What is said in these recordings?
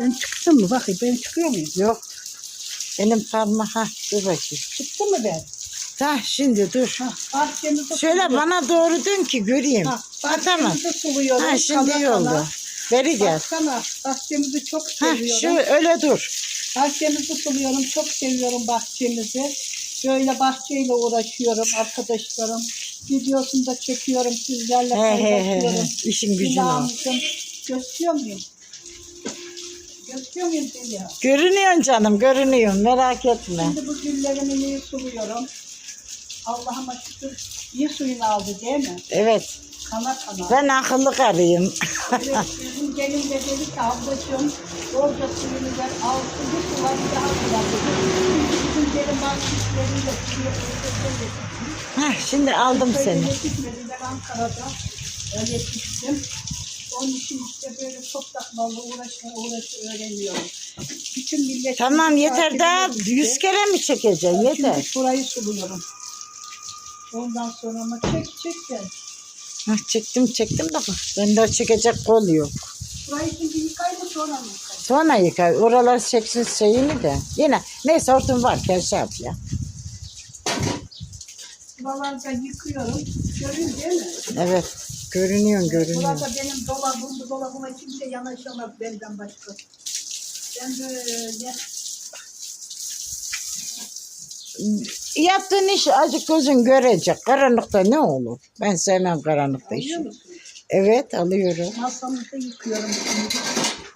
Ben çıktım mı? Bakayım ben çıkıyor muyum? Yok. Benim parmağı. Ha, dur bakayım. Çıktım mı ben? Ha, şimdi dur. Ha, bahçemizi Şöyle suluyorum. bana doğru dön ki göreyim. Ha, Ha, tamam. bahçemizi suluyorum. Ha, şimdi iyi oldu. Beri gel. Baksana bahçemizi çok Ha, seviyorum. şu öyle dur. Bahçemizi suluyorum. Çok seviyorum bahçemizi. Böyle bahçeyle uğraşıyorum arkadaşlarım. Videosunu da çekiyorum sizlerle He he he. paylaşıyorum. he. İşin gücün. Silahımızın gösteriyor muyum? Gösteriyor muyum Zeliha? Görünüyorsun canım, görünüyorsun. Merak etme. Şimdi bu güllerimi iyi suluyorum. Allah'ıma şükür iyi suyunu aldı değil mi? Evet. Kana kana. Ben akıllı karıyım. Evet, bizim gelin de dedi ki ablacığım bolca suyunu ver alsın bir sular bir daha sular dedi. Çünkü bizim gelin bahçeleriyle suyu Hah, şimdi aldım seni. yetişmediler Ankara'da. Öyle yetiştim. Onun için işte böyle topraklarla uğraşma uğraşı öğreniyorum. Bütün millet... Tamam yeter daha yüz kere mi çekeceksin? Yeter. Şimdi burayı suluyorum. Ondan sonra ama çek çek sen. Hah, çektim çektim de bak. Bende çekecek kol yok. Burayı şimdi yıkayım mı sonra mı yıkayım? Sonra yıkar. Oralar çeksin şeyini de. Yine neyse hortum varken şey yap ya. Buralarda yıkıyorum. Görün değil mi? Evet. Görünüyorsun görünüyor. Burada benim dolabım, dolabıma kimse yanaşamaz benden başka. Ben böyle Yaptığın iş acık gözün görecek. Karanlıkta ne olur? Ben sevmem karanlıkta işi. Anlıyor musun? Evet alıyorum. Masamızı yıkıyorum şimdi.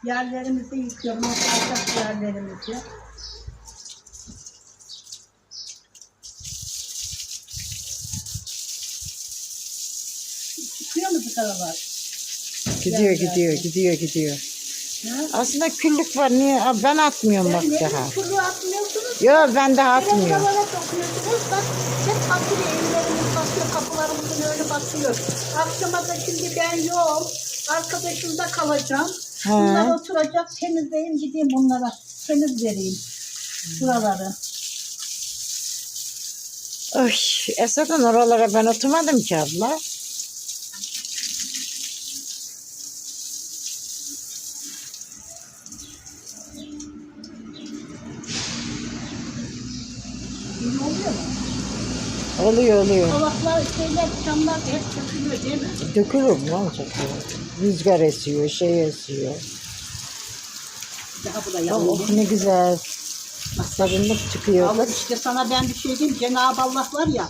Yerlerimizi yıkıyorum. O yerlerimizi. Mu bu karalar? Gidiyor Yerler. gidiyor gidiyor gidiyor. Ha? Aslında küllük var. Niye? Ben atmıyorum bak daha. kuru atmıyorsunuz? Yok ben daha Biraz atmıyorum. havalara sokuyorsunuz. Bak hep basıyor evlerimiz basıyor. Kapılarımızın öyle basıyor. Akşama da şimdi ben yok. Arkadaşımda kalacağım. He. Bunlar oturacak. Temizleyeyim gideyim bunlara. Temiz vereyim. Buraları. Oy, esasen oralara ben oturmadım ki abla. İyi oluyor mu? Oluyor oluyor. Dolaplar, şeyler, camlar hep dökülüyor değil mi? Dökülür ne olacak ya? Rüzgar esiyor, şey esiyor. Daha bu da yanıyor. oh, ne güzel. Sarınlık çıkıyor. Allah işte sana ben bir şey diyeyim. Cenab-ı Allah var ya.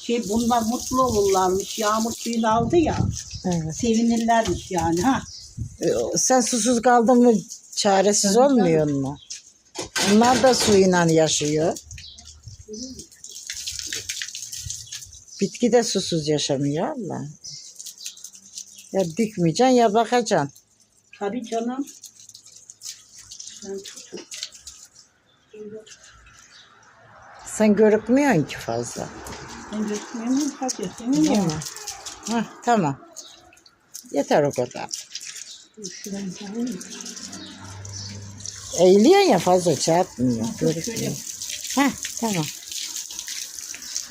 Şey bunlar mutlu olurlarmış. Yağmur suyunu aldı ya. Evet. Sevinirlermiş yani ha. E, Sen susuz kaldın mı çaresiz olmuyor mu? Onlar da suyla yaşıyor. Bitki de susuz yaşamıyor Allah. Ya dikmeyeceksin ya bakacaksın. Tabii canım. Sen görükmüyorsun ki fazla. Ben götürmeyeyim Hadi senin ya. Hah, tamam. Yeter o kadar. Eğiliyorsun ya fazla çarpmıyor. Şöyle Görükmüyor. Hah, tamam.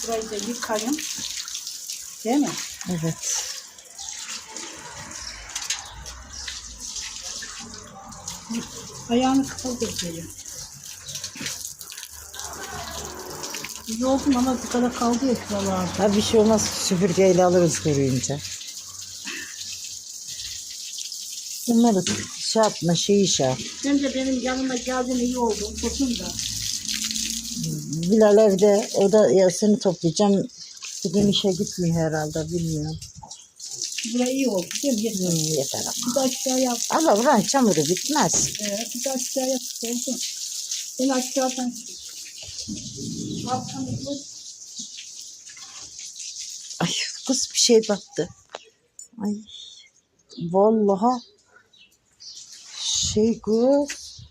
burayı da yıkayayım. Değil mi? Evet. Ayağını kapalı gösteriyor. İyi oldum ama bu kadar kaldı ya şuralarda. Ha bir şey olmaz süpürgeyle alırız kuruyunca. Bunları şey yapma şey şey yap. Sen de benim yanıma geldin iyi oldun. Tutun da. Bilal evde o da ya seni toplayacağım. Bugün işe gitmiyor herhalde bilmiyorum. Buraya iyi oldu değil mi? Yeter. Hmm, yeter ama. Bir de aşağıya Ama buranın çamuru bitmez. Ee, bir de aşağıya oldu. Ben aşağıdan Arkamızı Ay kız bir şey battı. Ay vallahi şey kız.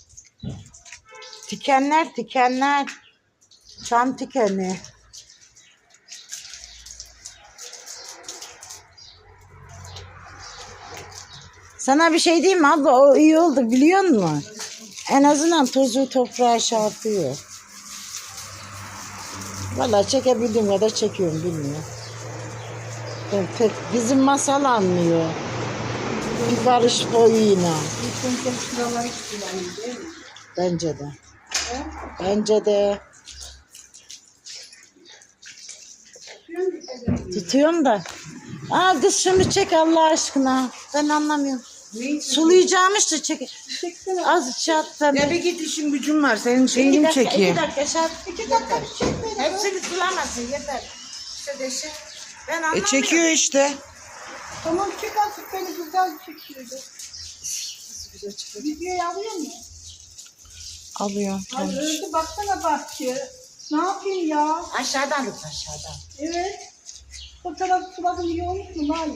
Dikenler dikenler. Çam tikeni. Sana bir şey diyeyim mi abla? O iyi oldu biliyor musun? En azından tozu toprağa yapıyor. Valla çekebildiğim kadar çekiyorum bilmiyorum. Ben pek bizim masal anlıyor. Bir barış boyuyla. Bence de. Bence de. Tutuyorum da. Aa kız şunu çek Allah aşkına. Ben anlamıyorum. Neyi Sulayacağım işte çek. Az çat ben. Ya bir git işin gücün var. Senin şeyini mi çekeyim? iki dakika şart. İki dakika bir çek beni. Hepsini sulamasın yeter. İşte de şey. Ben E anlamıyorum. çekiyor işte. Tamam çek artık beni güzel çekiyordu. Videoyu alıyor mu? Alıyor. Ay öldü baksana bahçe. Ne yapayım ya? Aşağıdan tut aşağıdan. Evet. Fotoğraf suladım iyi olmuş mu? Var